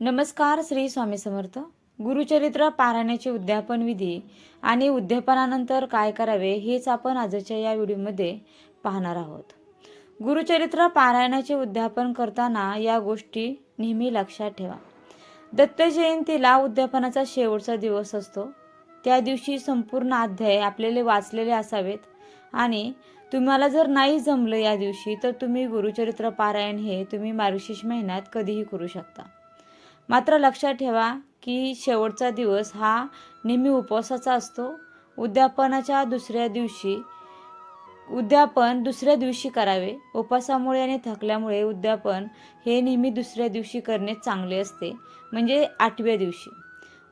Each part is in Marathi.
नमस्कार श्री स्वामी समर्थ. गुरुचरित्र पारायणाचे उद्यापन विधी आणि उद्यापनानंतर काय करावे हेच आपण आजच्या या व्हिडिओमध्ये पाहणार आहोत. गुरुचरित्र पारायणाचे उद्यापन करताना या गोष्टी नेहमी लक्षात ठेवा. दत्त जयंतीला उद्यापनाचा शेवटचा दिवस असतो. त्या दिवशी संपूर्ण अध्याय आपल्याला वाचलेले असावेत आणि तुम्हाला जर नाही जमलं या दिवशी तर तुम्ही गुरुचरित्र पारायण हे तुम्ही मार्गशीर्ष महिन्यात कधीही करू शकता. मात्र लक्षात ठेवा की शेवटचा दिवस हा नेहमी उपवासाचा असतो. उद्यापनाच्या दुसऱ्या दिवशी उद्यापन दुसऱ्या दिवशी करावे. उपवासामुळे आणि थकल्यामुळे उद्यापन हे नेहमी दुसऱ्या दिवशी करणे चांगले असते म्हणजे आठव्या दिवशी.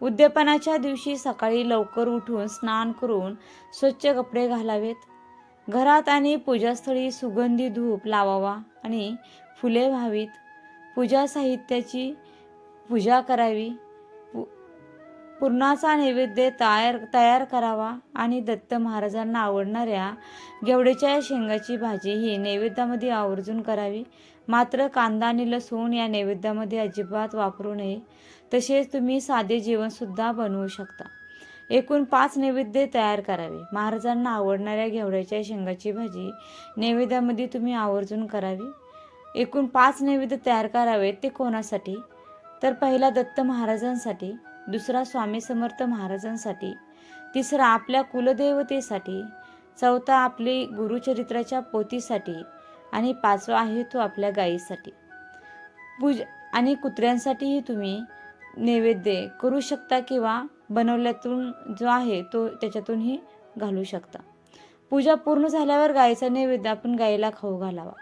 उद्यापनाच्या दिवशी सकाळी लवकर उठून स्नान करून स्वच्छ कपडे घालावेत. घरात आणि पूजास्थळी सुगंधी धूप लावावा आणि फुले व्हावीत. पूजा साहित्याची पूजा करावी. पु पुरणाचा नैवेद्य तयार तयार करावा आणि दत्त महाराजांना आवडणाऱ्या गेवड्याच्या शेंगाची भाजी ही नैवेद्यामध्ये आवर्जून करावी. मात्र कांदा आणि लसूण या नैवेद्यामध्ये अजिबात वापरू नये. तसेच तुम्ही साधे जेवणसुद्धा बनवू शकता. एकूण पाच नैवेद्य तयार करावे. महाराजांना आवडणाऱ्या घेवड्याच्या शेंगाची भाजी नैवेद्यामध्ये तुम्ही आवर्जून करावी. एकूण पाच नैवेद्य तयार करावेत ते कोणासाठी? तर पहिला दत्त महाराजांसाठी दुसरा स्वामी समर्थ महाराजांसाठी तिसरा आपल्या कुलदेवतेसाठी चौथा आपली गुरुचरित्राच्या पोथीसाठी आणि पाचवा आहे तो आपल्या गायीसाठी. पूज आणि कुत्र्यांसाठीही तुम्ही नैवेद्य करू शकता किंवा बनवल्यातून जो आहे तो त्याच्यातूनही घालू शकता. पूजा पूर्ण झाल्यावर गायीचा नैवेद्य आपण गायीला खाऊ घालावा.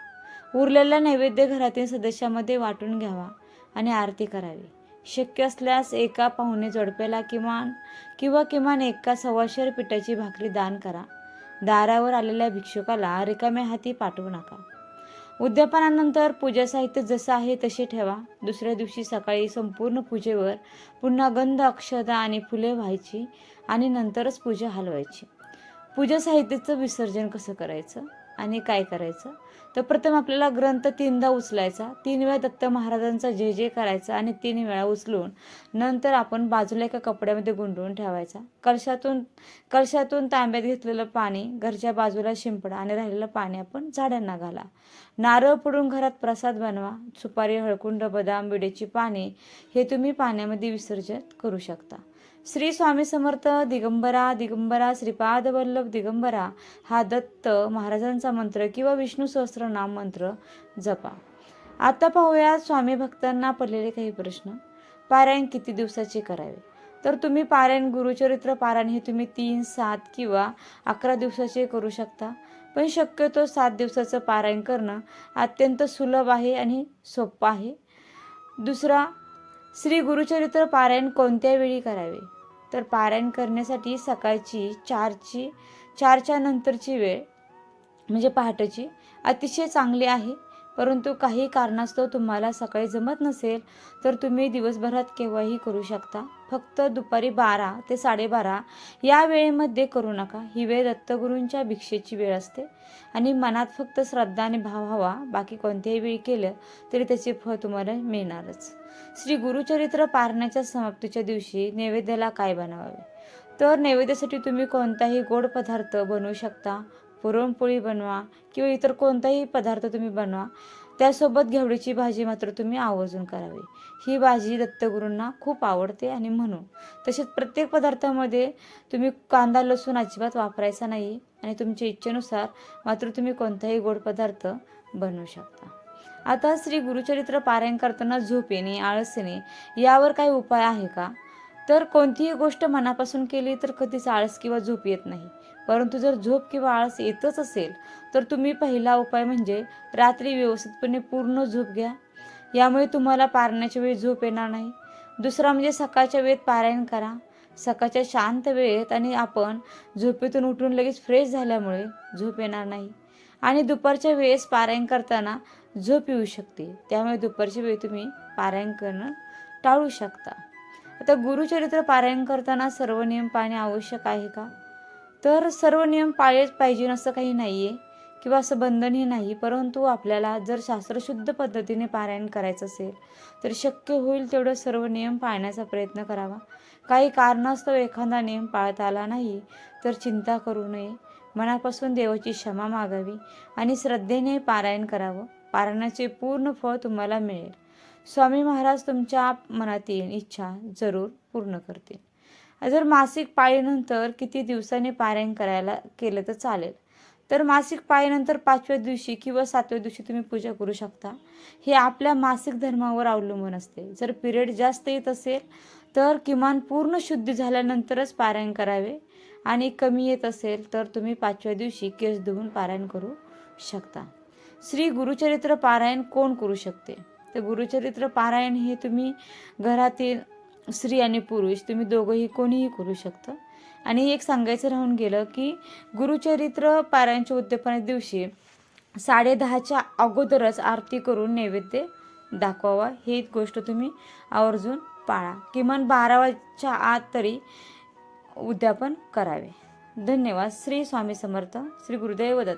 उरलेला नैवेद्य घरातील सदस्यामध्ये वाटून घ्यावा. आणि आरती करावी. शक्य असल्यास एका पाहुणे जोडप्याला किमान किंवा किमान एका सव्वाशेर पिठाची भाकरी दान करा. दारावर आलेल्या भिक्षुकाला रिकाम्या हाती पाठवू नका. उद्यापनानंतर पूजा साहित्य जसं आहे तसे ठेवा. दुसऱ्या दिवशी सकाळी संपूर्ण पूजेवर पुन्हा गंध अक्षता आणि फुले व्हायची आणि नंतरच पूजा हलवायची. पूजा साहित्याचं विसर्जन कसं करायचं आणि काय करायचं? तर प्रथम आपल्याला ग्रंथ तीनदा उचलायचा. तीन वेळा दत्त महाराजांचा जे जे करायचा आणि तीन वेळा उचलून नंतर आपण बाजूला एका कपड्यामध्ये गुंडळून ठेवायचा. कलशातून कलशातून तांब्यात घेतलेलं पाणी घरच्या बाजूला शिंपडा आणि राहिलेलं पाणी आपण झाडांना घाला. नारळ पडून घरात प्रसाद बनवा. सुपारी हळकुंड बदाम बिडेची पाने हे तुम्ही पाण्यामध्ये विसर्जन करू शकता. श्री स्वामी समर्थ दिगंबरा दिगंबरा श्रीपाद वल्लभ दिगंबरा हा दत्त महाराजांचा मंत्र किंवा विष्णू सहस्त्रनाम मंत्र जपा. आता पाहूया स्वामी भक्तांना पडलेले काही प्रश्न. पारायण किती दिवसाचे करावे? तर तुम्ही पारायण गुरुचरित्र पारायण हे तुम्ही तीन सात किंवा अकरा दिवसाचे करू शकता. पण शक्यतो सात दिवसाचं पारायण करणं अत्यंत सुलभ आहे आणि सोपं आहे. दुसरा श्री गुरुचरित्र पारायण कोणत्या वेळी करावे? तर पारायण करण्यासाठी सकाळची चारची चारच्या नंतरची वेळ म्हणजे पहाटेची अतिशय चांगली आहे. परंतु काही कारणास्तव तुम्हाला सकाळी जमत नसेल तर तुम्ही दिवसभरात केव्हाही करू शकता. फक्त दुपारी बारा ते साडेबारा या वेळेमध्ये करू नका. ही वेळ दत्तगुरूंच्या भिक्षेची वेळ असते आणि मनात फक्त श्रद्धा आणि भाव हवा. बाकी कोणत्याही वेळी केलं तरी त्याचे फळ तुम्हाला मिळणारच. श्री गुरुचरित्र पारण्याच्या समाप्तीच्या दिवशी नैवेद्याला काय बनवावे? तर नैवेद्यासाठी तुम्ही कोणताही गोड पदार्थ बनवू शकता. पुरणपोळी बनवा किंवा इतर कोणताही पदार्थ तुम्ही बनवा त्यासोबत घेवडीची भाजी मात्र तुम्ही आवर्जून करावी. ही भाजी दत्तगुरूंना खूप आवडते आणि म्हणून तसेच प्रत्येक पदार्थामध्ये तुम्ही कांदा लसूण अजिबात वापरायचा नाही आणि तुमच्या इच्छेनुसार मात्र तुम्ही कोणताही गोड पदार्थ बनवू शकता. आता श्री गुरुचरित्र पारायण करताना झोप येणे आळस येणे यावर काही उपाय आहे का? तर कोणतीही गोष्ट मनापासून केली तर कधीच आळस किंवा झोप येत नाही. परंतु जर झोप किंवा आळस येतच असेल तर तुम्ही पहिला उपाय म्हणजे रात्री व्यवस्थितपणे पूर्ण झोप घ्या. यामुळे तुम्हाला पारण्याच्या वेळी झोप येणार नाही. दुसरा म्हणजे सकाळच्या वेळेत पारायण करा. सकाळच्या शांत वेळेत आणि आपण झोपेतून उठून लगेच फ्रेश झाल्यामुळे झोप येणार नाही. आणि दुपारच्या वेळेस पारायण करताना झोप येऊ शकते. त्यामुळे दुपारच्या वेळी तुम्ही पारायण करणं टाळू शकता. आता गुरुचरित्र पारायण करताना सर्व नियम पाळणे आवश्यक आहे का? तर सर्व नियम पाळलेच पाहिजे असं काही नाही आहे किंवा असं बंधनही नाही परंतु आपल्याला जर शास्त्रशुद्ध पद्धतीने पारायण करायचं असेल तर शक्य होईल तेवढं सर्व नियम पाळण्याचा प्रयत्न करावा. काही कारणास्तव एखादा नियम पाळता आला नाही तर चिंता करू नये. मनापासून देवाची क्षमा मागावी आणि श्रद्धेने पारायण करावं. पारायणाचे पूर्ण फळ तुम्हाला मिळेल. स्वामी महाराज तुमच्या मनातील इच्छा जरूर पूर्ण करतील. जर मासिक पाळीनंतर किती दिवसांनी पारायण करायला केलं तर चालेल. तर मासिक पाळीनंतर पाचव्या दिवशी किंवा सातव्या दिवशी तुम्ही पूजा करू शकता. हे आपल्या मासिक धर्मावर अवलंबून असते. जर पिरियड जास्त येत असेल तर किमान पूर्ण शुद्धी झाल्यानंतरच पारायण करावे. आणि कमी येत असेल तर तुम्ही पाचव्या दिवशी केस धुवून पारायण करू शकता. श्री गुरुचरित्र पारायण कोण करू शकते? तर गुरुचरित्र पारायण हे तुम्ही घरातील स्त्री आणि पुरुष तुम्ही दोघंही कोणीही करू शकतं. आणि एक सांगायचं राहून गेलं की गुरुचरित्र पारायणच्या उद्यापना दिवशी साडे दहाच्या अगोदरच आरती करून नैवेद्य दाखवावा. ही गोष्ट तुम्ही आवर्जून पाळा. किमान बाराच्या आत तरी उद्यापन करावे. धन्यवाद. श्री स्वामी समर्थ. श्री गुरुदैव दत्त.